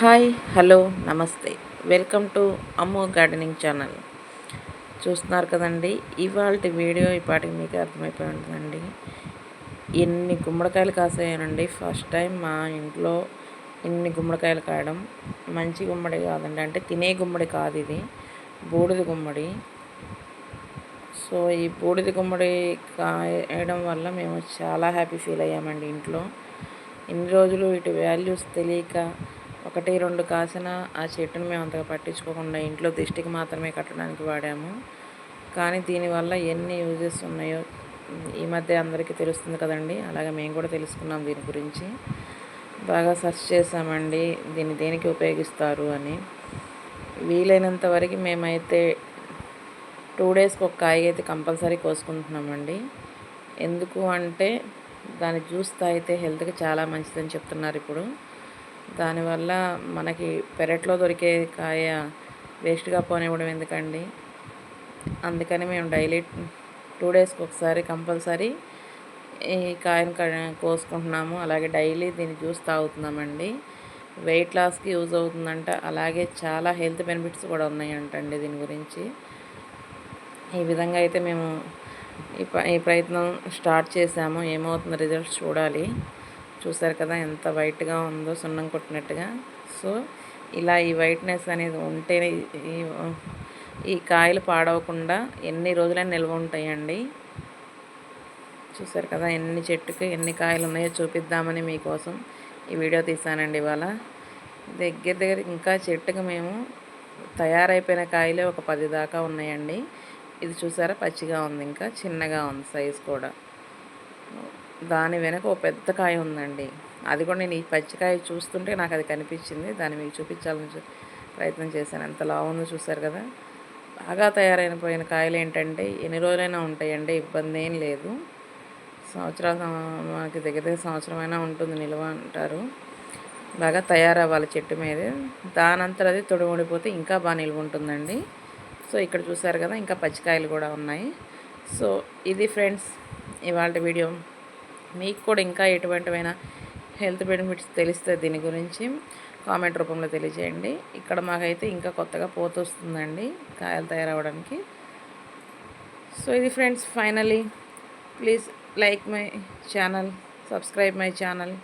Hi hello నమస్తే. Welcome to Ammu gardening channel. చూస్తున్నారు కదండి ఇవాళ వీడియో ఇప్పటికి మీకు అర్థమైపోయి ఉంటుందండి. ఎన్ని గుమ్మడికాయలు కాసాయనండి. ఫస్ట్ టైం మా ఇంట్లో ఇన్ని గుమ్మడికాయలు కాయడం. మంచి గుమ్మడి కాదండి. అంటే తినే గుమ్మడి కాదు ఇది. బూడిద గుమ్మడి. సో ఈ బూడిద గుమ్మడి కాయడం వల్ల మేము చాలా హ్యాపీ ఫీల్ అయ్యామండి ఇంట్లో. ఇన్ని రోజులు వీటి వాల్యూస్ తెలియక ఒకటి రెండు కాసిన ఆ చెట్టును మేము అంతగా పట్టించుకోకుండా ఇంట్లో దిష్టికి మాత్రమే కట్టడానికి వాడాము. కానీ దీనివల్ల ఎన్ని యూజెస్ ఉన్నాయో ఈ మధ్య అందరికీ తెలుస్తుంది కదండి. అలాగే మేము కూడా తెలుసుకున్నాం దీని గురించి. బాగా సెర్చ్ చేసామండి దీన్ని దేనికి ఉపయోగిస్తారు అని. వీలైనంత వరకు మేమైతే టూ డేస్కి ఒక కాయ అయితే కంపల్సరీ కోసుకుంటున్నామండి. ఎందుకు అంటే దాని జ్యూస్ తాగితే హెల్త్కి చాలా మంచిదని చెప్తున్నారు ఇప్పుడు. దానివల్ల మనకి పెరట్లో దొరికే కాయ వేస్ట్గా పోనివ్వడం ఎందుకండి? అందుకని మేము డైలీ టూ డేస్కి ఒకసారి కంపల్సరీ ఈ కాయను కోసుకుంటున్నాము. అలాగే డైలీ దీన్ని జ్యూస్ తాగుతున్నామండి. వెయిట్ లాస్కి యూజ్ అవుతుందంట. అలాగే చాలా హెల్త్ బెనిఫిట్స్ కూడా ఉన్నాయంటండి దీని గురించి. ఈ విధంగా అయితే మేము ఈ ఈ ప్రయత్నం స్టార్ట్ చేసాము. ఏమవుతుందో రిజల్ట్స్ చూడాలి. చూసారు కదా ఎంత వైట్గా ఉందో సున్నం కొట్టినట్టుగా. సో ఇలా ఈ వైట్నెస్ అనేది ఉంటేనే ఈ కాయలు పాడవకుండా ఎన్ని రోజులైనా నిల్వ ఉంటాయండి. చూసారు కదా ఎన్ని చెట్టుకి ఎన్ని కాయలు ఉన్నాయో చూపిద్దామని మీకోసం ఈ వీడియో తీసానండి ఇవాళ. దగ్గర దగ్గర ఇంకా చెట్టుకు మేము తయారైపోయిన కాయలే ఒక పది దాకా ఉన్నాయండి. ఇది చూసారా పచ్చిగా ఉంది ఇంకా చిన్నగా ఉంది సైజ్ కూడా. దాని వెనక ఓ పెద్ద కాయ ఉందండి. అది కూడా నేను ఈ పచ్చికాయ చూస్తుంటే నాకు అది కనిపించింది. దాన్ని మీకు చూపించాలని ప్రయత్నం చేశాను. ఎంత లావుందో చూసారు కదా. బాగా తయారైన పోయిన కాయలు ఏంటంటే ఎన్ని రోజులైనా ఉంటాయండి. ఇబ్బంది ఏం లేదు. సంవత్సరాలు మనకి దగ్గర దగ్గర సంవత్సరమైనా ఉంటుంది నిల్వ అంటారు. బాగా తయారవ్వాలి చెట్టు మీద. దానంతా అది తొడిముడిపోతే ఇంకా బాగా నిల్వ ఉంటుందండి సో ఇక్కడ చూసారు కదా ఇంకా పచ్చికాయలు కూడా ఉన్నాయి. సో ఇది ఫ్రెండ్స్ ఇవాళ వీడియో. మీకు కూడా ఇంకా ఎటువంటివైనా హెల్త్ బెనిఫిట్స్ తెలిస్తే దీని గురించి కామెంట్ రూపంలో తెలియజేయండి. ఇక్కడ మాకైతే ఇంకా కొత్తగా పోతొస్తుందండి కాయలు తయారవడానికి సో ఇది friends finally please like my channel subscribe my channel.